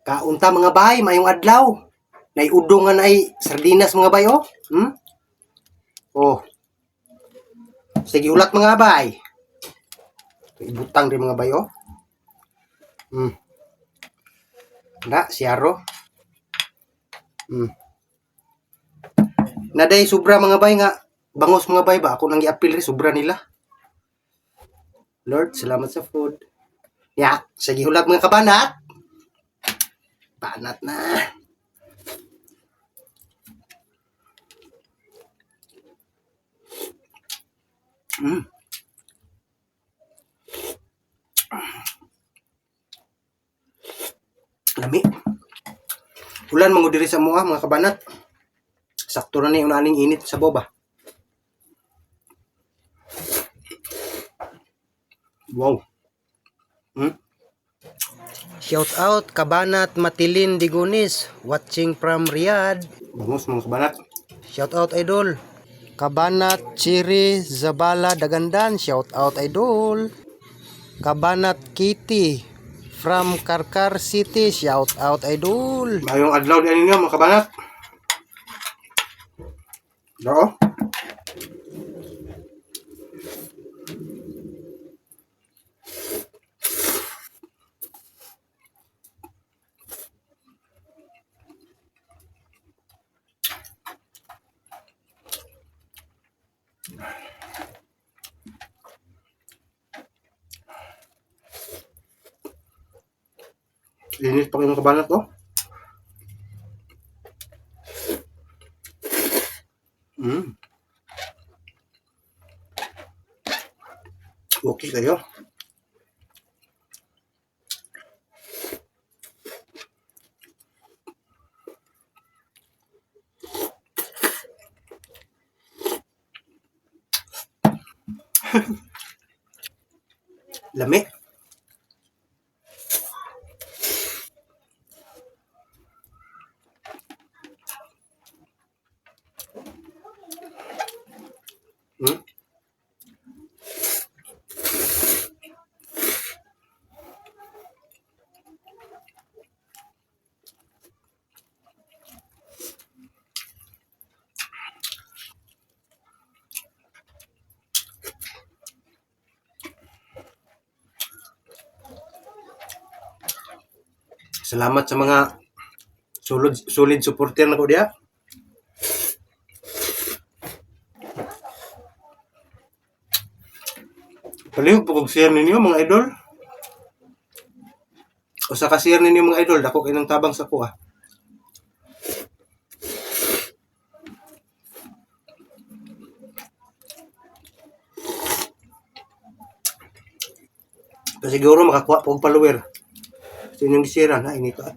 Kaunta mga bay, mayong adlaw. Naiudong nga nay sardinas mga bay oh. Hmm? Oh. Sige ulat mga bay. Ibutang din mga bay oh. Hmm. Na, siyaro. Hmm. Naday sobra mga bay nga bangos mga bay ba ako nang i-appeal rin sobra nila. Lord, salamat sa food. Ya, sige ulat mga kabanat. Banat na. Mm. Lami. Ulan mga diri sa mga mga kabanat. Sakto na ni yung aning init sa boba. Wow. Hmm? Shout out Kabanat Matilin Digunis watching from Riyadh. Bangus mga kabanat. Shout out idol. Kabanat Chiri Zabala Dagandan. Shout out idol. Kabanat Kitty from Karkar City. Shout out idol. Mayong adlaw din ninyo mga kabanat. Oo. Linis pa mga kabanat oh. Mm. Okay kayo. Lami. Hmm? Salamat sa mga solid solid supporter na ko diya. Palihog po kog share ninyo mga idol. O sa ka-share ninyo mga idol, dako kay nang tabang sa kuha. Kasi siguro makakuha po follower. Sa inyong gisira na inito. ah.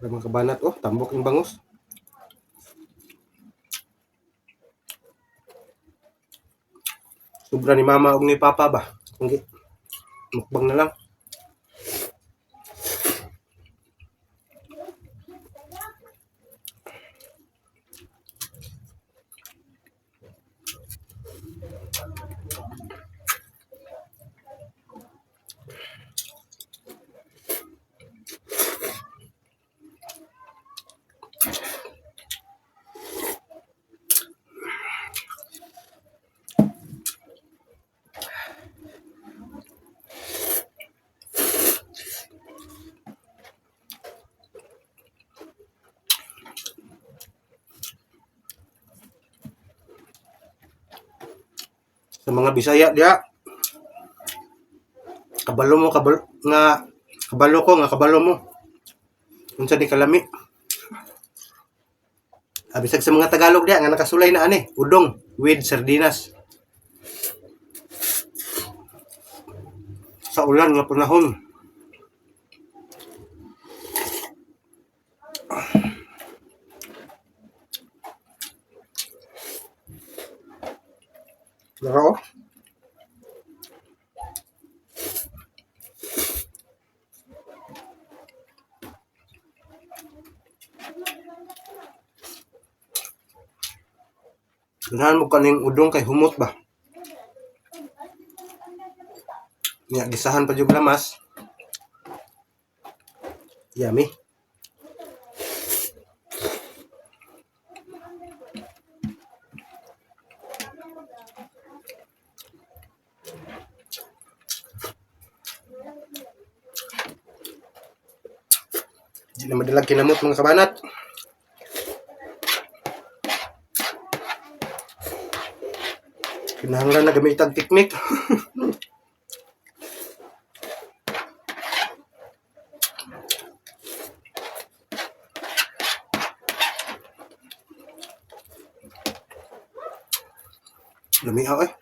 Para mga oh, tambok yung bangus. Sobra ni mama o ni papa ba? Hindi. Mukbang na lang. Sa mga Bisaya dia kabalo mo kabalo nga kabalo ko nga kabalo mo. Unsa ni kalami? Abisag sa mga Tagalog dia nga nakasulay na ani udong with sardinas. Sa ulan nga panahon Ganahan mo kaning udong kay humot ba? Nya gisahan pa jud lamas. Yummy. Di na madalag kinamot mga kabanat. Kinahanglan na gamitan tiknik. Lumihaw eh.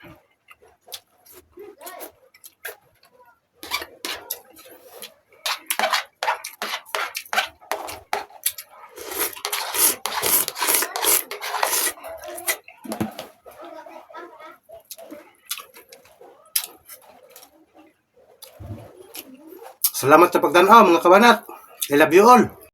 Salamat sa pagtanaw mga kabanat. I love you all.